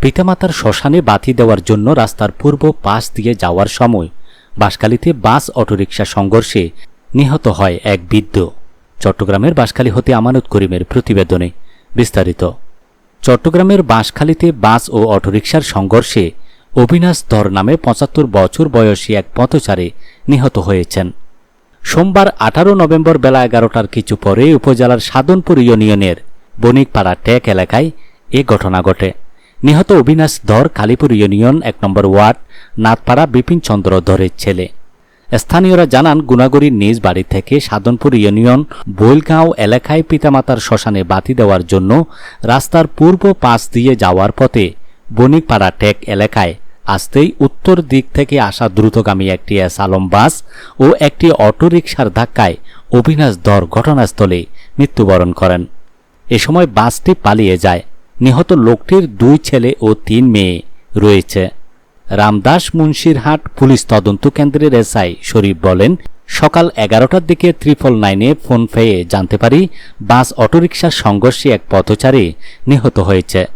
পিতামাতার শ্মশানে বাতি দেওয়ার জন্য রাস্তার পূর্ব পাশ দিয়ে যাওয়ার সময় বাঁশখালীতে বাস অটোরিকশা সংঘর্ষে নিহত হয় এক বৃদ্ধ। চট্টগ্রামের বাঁশখালী হতে আমানত করিমের প্রতিবেদনে বিস্তারিত। চট্টগ্রামের বাঁশখালীতে বাস ও অটোরিকশার সংঘর্ষে অবিনাশ ধর নামে পঁচাত্তর বছর বয়সী এক পথচারী নিহত হয়েছেন। সোমবার আঠারো নভেম্বর বেলা এগারোটার কিছু পরে উপজেলার সাধনপুর ইউনিয়নের বণিকপাড়া টেক এলাকায় এ ঘটনা ঘটে। নিহত অবিনাশ ধর, কালীপুর ইউনিয়ন এক নম্বর ওয়ার্ড নাথপাড়া বিপিন চন্দ্র ধরের ছেলে। স্থানীয়রা জানান গুনাগড়ির নিজ বাড়ি থেকে সাধনপুর ইউনিয়ন বৈলগাঁও এলাকায় পিতামাতার শ্মশানে বাতি দেওয়ার জন্য রাস্তার পূর্ব পাশ দিয়ে যাওয়ার পথে বণিকপাড়া টেক এলাকায় আসতেই উত্তর দিক থেকে আসা দ্রুতগামী একটি এস আলম বাস ও একটি অটোরিকশার ধাক্কায় অবিনাশ ধর ঘটনাস্থলে মৃত্যুবরণ করেন। এ সময় বাসটি পালিয়ে যায়। নিহত লোকটির দুই ছেলে ও তিন মেয়ে রয়েছে। রামদাস মুন্সিরহাট পুলিশ তদন্ত কেন্দ্রের এসআই শরীফ বলেন, সকাল এগারোটার দিকে ত্রিফল নাইনে ফোন পেয়ে জানতে পারি, বাস অটোরিকশার সংঘর্ষে এক পথচারী নিহত হয়েছে।